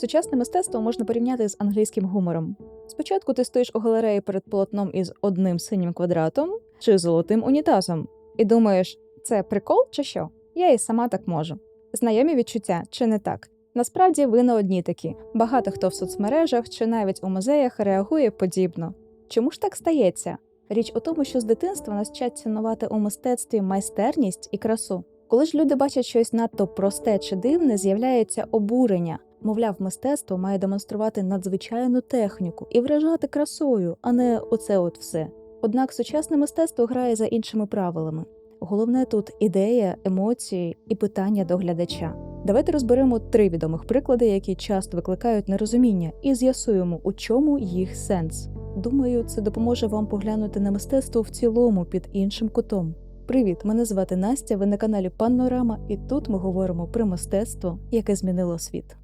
Сучасне мистецтво можна порівняти з англійським гумором. Спочатку ти стоїш у галереї перед полотном із одним синім квадратом чи золотим унітазом, і думаєш, це прикол чи що? Я і сама так можу. Знайомі відчуття чи не так? Насправді ви не одні такі. Багато хто в соцмережах чи навіть у музеях реагує подібно. Чому ж так стається? Річ у тому, що з дитинства нас вчать цінувати у мистецтві майстерність і красу. Коли ж люди бачать щось надто просте чи дивне, з'являється обурення. Мовляв, мистецтво має демонструвати надзвичайну техніку і вражати красою, а не оце от все. Однак сучасне мистецтво грає за іншими правилами. Головне тут ідея, емоції і питання до глядача. Давайте розберемо три відомих приклади, які часто викликають нерозуміння, і з'ясуємо, у чому їх сенс. Думаю, це допоможе вам поглянути на мистецтво в цілому під іншим кутом. Привіт, мене звати Настя. Ви на каналі Панорама, і тут ми говоримо про мистецтво, яке змінило світ.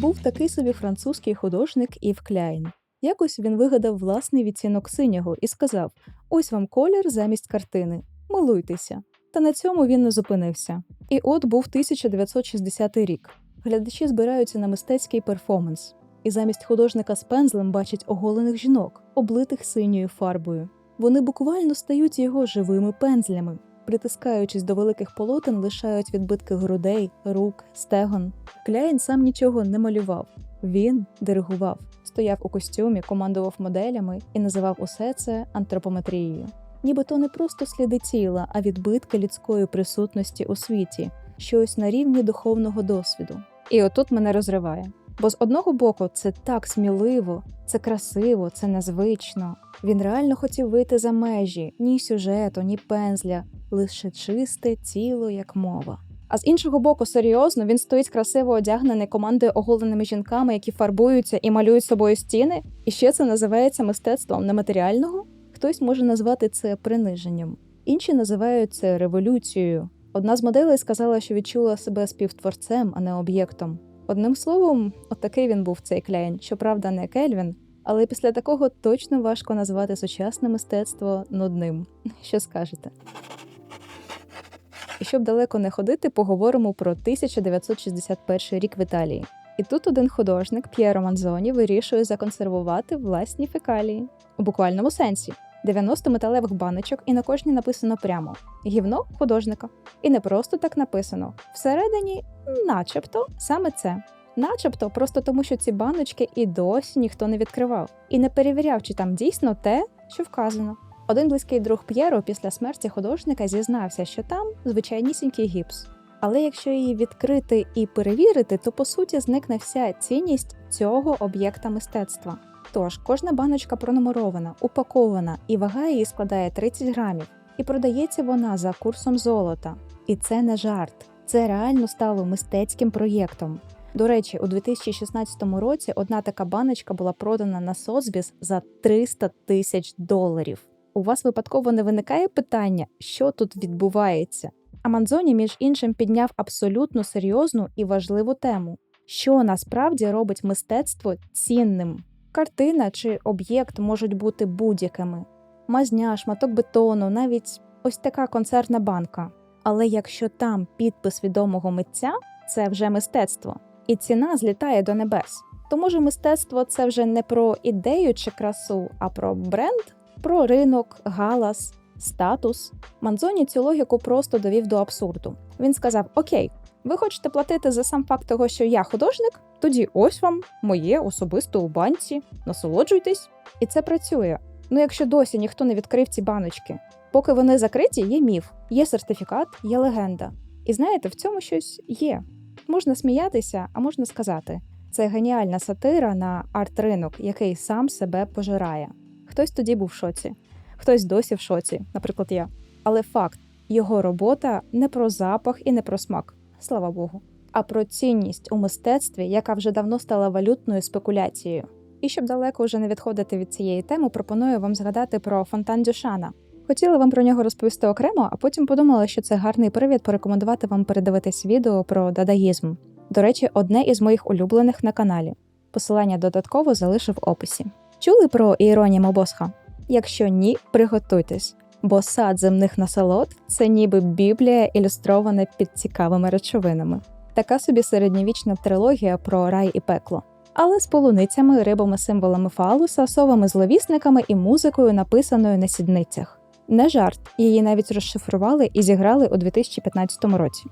Був такий собі французький художник Ів Кляйн. Якось він вигадав власний відцінок синього і сказав: Ось вам колір замість картини. Милуйтеся. Та на цьому він не зупинився. І от був 1960 рік. Глядачі збираються на мистецький перформанс, і замість художника з пензлем бачать оголених жінок, облитих синьою фарбою. Вони буквально стають його живими пензлями, притискаючись до великих полотен, лишають відбитки грудей, рук, стегон. Кляйн сам нічого не малював. Він диригував, стояв у костюмі, командував моделями і називав усе це антропометрією. Ніби то не просто сліди тіла, а відбитки людської присутності у світі, щось на рівні духовного досвіду. І отут мене розриває. Бо з одного боку це так сміливо, це красиво, це незвично. Він реально хотів вийти за межі ні сюжету, ні пензля, лише чисте тіло як мова. А з іншого боку, серйозно, він стоїть красиво одягнений командою оголеними жінками, які фарбуються і малюють собою стіни. І ще це називається мистецтвом нематеріального. Хтось може назвати це приниженням, інші називають це революцією. Одна з моделей сказала, що відчула себе співтворцем, а не об'єктом. Одним словом, отакий він був цей кляйн, щоправда, не Кельвін, але після такого точно важко назвати сучасне мистецтво нудним. Що скажете? І щоб далеко не ходити, поговоримо про 1961 рік в Італії. І тут один художник П'єро Манзоні вирішує законсервувати власні фекалії у буквальному сенсі. 90 металевих баночок, і на кожній написано прямо гівно художника. І не просто так написано. Всередині, начебто, саме це. Начебто, просто тому, що ці баночки і досі ніхто не відкривав, і не перевіряв, чи там дійсно те, що вказано. Один близький друг П'єро після смерті художника зізнався, що там звичайнісінький гіпс. Але якщо її відкрити і перевірити, то по суті зникне вся цінність цього об'єкта мистецтва. Тож кожна баночка пронумерована, упакована, і вага її складає 30 грамів, і продається вона за курсом золота. І це не жарт, це реально стало мистецьким проєктом. До речі, у 2016 році одна така баночка була продана на Созбіс за 300 тисяч доларів. У вас випадково не виникає питання, що тут відбувається? А Манзоні, між іншим, підняв абсолютно серйозну і важливу тему, що насправді робить мистецтво цінним. Картина чи об'єкт можуть бути будь-якими: мазня, шматок бетону, навіть ось така концертна банка. Але якщо там підпис відомого митця, це вже мистецтво, і ціна злітає до небес. То може мистецтво це вже не про ідею чи красу, а про бренд, про ринок, галас, статус. Манзоні цю логіку просто довів до абсурду. Він сказав: Окей, ви хочете платити за сам факт того, що я художник? Тоді ось вам моє особисто у банці. Насолоджуйтесь, і це працює. Ну якщо досі ніхто не відкрив ці баночки, поки вони закриті, є міф, є сертифікат, є легенда. І знаєте, в цьому щось є. Можна сміятися, а можна сказати. Це геніальна сатира на арт-ринок, який сам себе пожирає. Хтось тоді був в шоці, хтось досі в шоці, наприклад, я. Але факт, його робота не про запах і не про смак, слава Богу, а про цінність у мистецтві, яка вже давно стала валютною спекуляцією. І щоб далеко вже не відходити від цієї теми, пропоную вам згадати про фонтан Дюшана. Хотіла вам про нього розповісти окремо, а потім подумала, що це гарний привід порекомендувати вам передивитись відео про дадаїзм. До речі, одне із моїх улюблених на каналі. Посилання додатково залишу в описі. Чули про Іероніма Босха? Якщо ні, приготуйтесь. бо сад земних насолод це ніби біблія, ілюстрована під цікавими речовинами. Така собі середньовічна трилогія про рай і пекло. Але з полуницями, рибами, символами фалуса, совами зловісниками і музикою, написаною на сідницях. Не жарт, її навіть розшифрували і зіграли у 2015 році.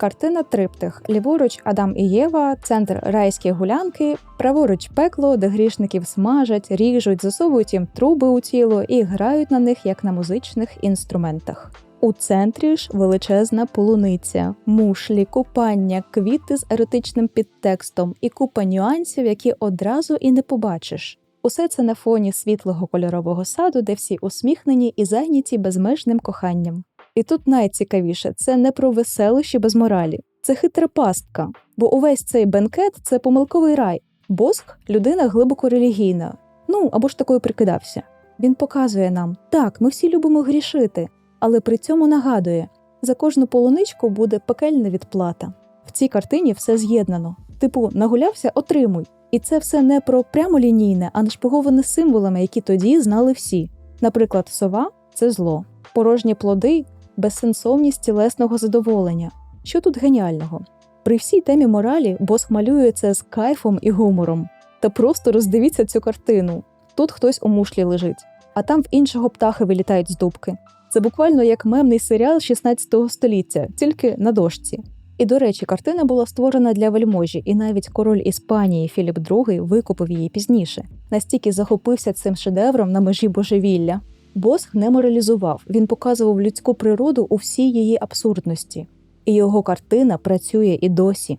Картина Триптих. Ліворуч Адам і Єва, центр райські гулянки, праворуч пекло, де грішників смажать, ріжуть, засовують їм труби у тіло і грають на них як на музичних інструментах. У центрі ж величезна полуниця, мушлі, купання, квіти з еротичним підтекстом і купа нюансів, які одразу і не побачиш. Усе це на фоні світлого кольорового саду, де всі усміхнені і зайняті безмежним коханням. І тут найцікавіше це не про веселощі без моралі, це хитра пастка, бо увесь цей бенкет це помилковий рай. Босх людина глибоко релігійна. Ну або ж такою прикидався. Він показує нам: так, ми всі любимо грішити, але при цьому нагадує: за кожну полуничку буде пекельна відплата. В цій картині все з'єднано. Типу, нагулявся, отримуй. І це все не про прямолінійне, а нашпиговане символами, які тоді знали всі. Наприклад, сова це зло, порожні плоди безсенсовність тілесного задоволення. Що тут геніального? При всій темі моралі Босх малює це з кайфом і гумором. Та просто роздивіться цю картину. Тут хтось у мушлі лежить, а там в іншого птахи вилітають з дубки. Це буквально як мемний серіал 16 століття, тільки на дошці. І, до речі, картина була створена для вельможі, і навіть король Іспанії Філіп II викупив її пізніше. Настільки захопився цим шедевром на межі божевілля. Босх не моралізував, він показував людську природу у всій її абсурдності, і його картина працює і досі.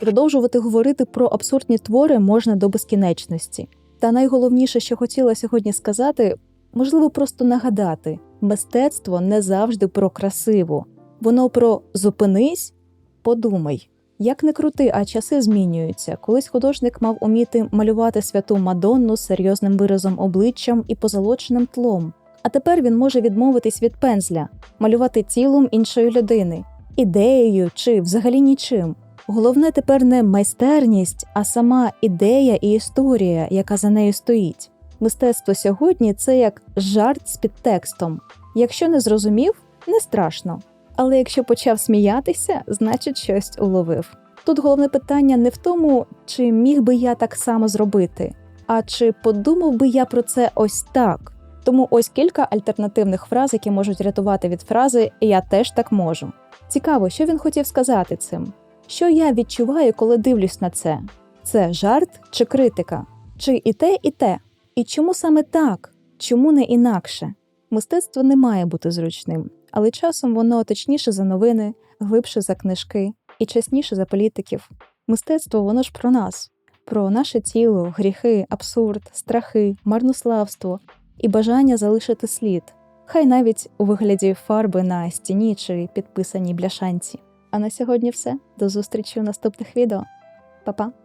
Продовжувати говорити про абсурдні твори можна до безкінечності. Та найголовніше, що хотіла сьогодні сказати, можливо, просто нагадати: мистецтво не завжди про красиво, воно про зупинись, подумай. Як не крути, а часи змінюються. Колись художник мав уміти малювати святу Мадонну з серйозним виразом обличчям і позолоченим тлом. А тепер він може відмовитись від пензля, малювати тілом іншої людини, ідеєю чи взагалі нічим. Головне тепер не майстерність, а сама ідея і історія, яка за нею стоїть. Мистецтво сьогодні це як жарт з підтекстом. Якщо не зрозумів, не страшно. Але якщо почав сміятися, значить щось уловив. Тут головне питання не в тому, чи міг би я так само зробити, а чи подумав би я про це ось так. Тому ось кілька альтернативних фраз, які можуть рятувати від фрази Я теж так можу. Цікаво, що він хотів сказати цим. Що я відчуваю, коли дивлюсь на це? Це жарт чи критика? Чи і те, і те? І чому саме так? Чому не інакше? Мистецтво не має бути зручним але часом воно точніше за новини, глибше за книжки і чесніше за політиків. Мистецтво воно ж про нас, про наше тіло, гріхи, абсурд, страхи, марнославство і бажання залишити слід, хай навіть у вигляді фарби на стіні чи підписаній бляшанці. А на сьогодні все. До зустрічі у наступних відео. Па-па!